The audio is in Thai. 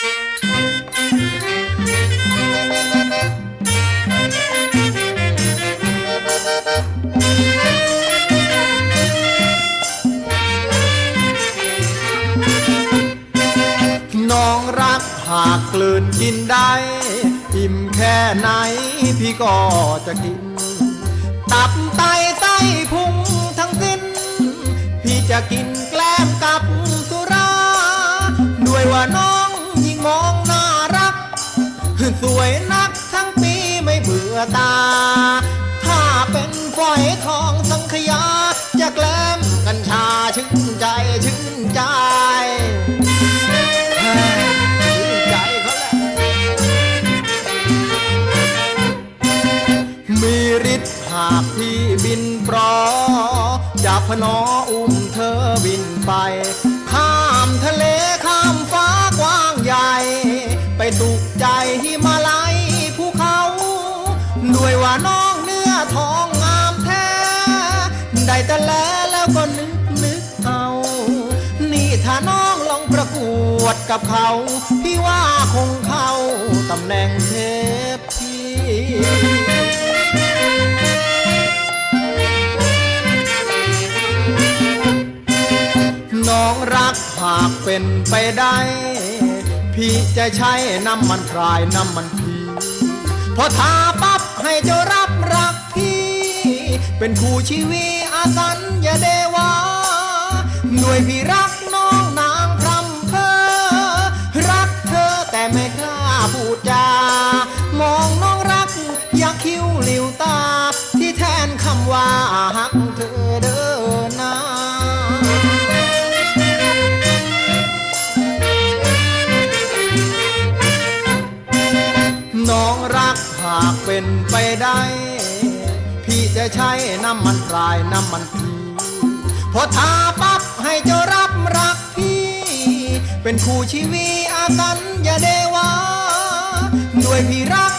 น้องรักหากกลืนกินได้อิ่มแค่ไหนพี่ก็จะกิน ตับไตไส้พุงทั้งสิ้น พี่จะกินแกล้มกับสุรา ด้วยว่าน้อง ยิ่งมองน่ารัก สวยนักทั้งปีไม่เบื่อตา ถ้าเป็นฝอยทองสังขยาจะแกล้มกัญชาชื่นใจชื่นใจเฮ้ยชื่นใจเขาแหละมีฤทธิ์หากพี่บินปลอจับพนออุ้มเธอบินไป ข้ามทะเลข้ามฟ้า ไปตุกใจมาไลัยภูเขา ด้วยว่าน้องเนื้อทองงามแท้ ได้แต่แล้วแล้วก็นึกนึกเอา นี่ถ้าน้องลองประกวดกับเขา พี่ว่าคงเข้าตำแหน่งเทพพี่น้องรักหากเป็นไปได้ พี่จะใช้น้ำมันพรายน้ำมันพีพอทาปั๊บให้เจ้ารับรักพี่ เป็นคู่ชีวิอาสัญญาเดวาด้วยพี่รักน้องนางพรำเพอรักเธอแต่ไม่กล้าพูดจามองน้องรัก อยากคิ้วหลิวตาที่แทนคำว่า น้องรักหากเป็นไปได้ พี่จะใช้น้ำมันพรายน้ำมันพีพอทาปั๊บให้เจ้ารับรักพี่ เป็นคู่ชีวิตอาสันอย่าเดวาด้วยพี่รัก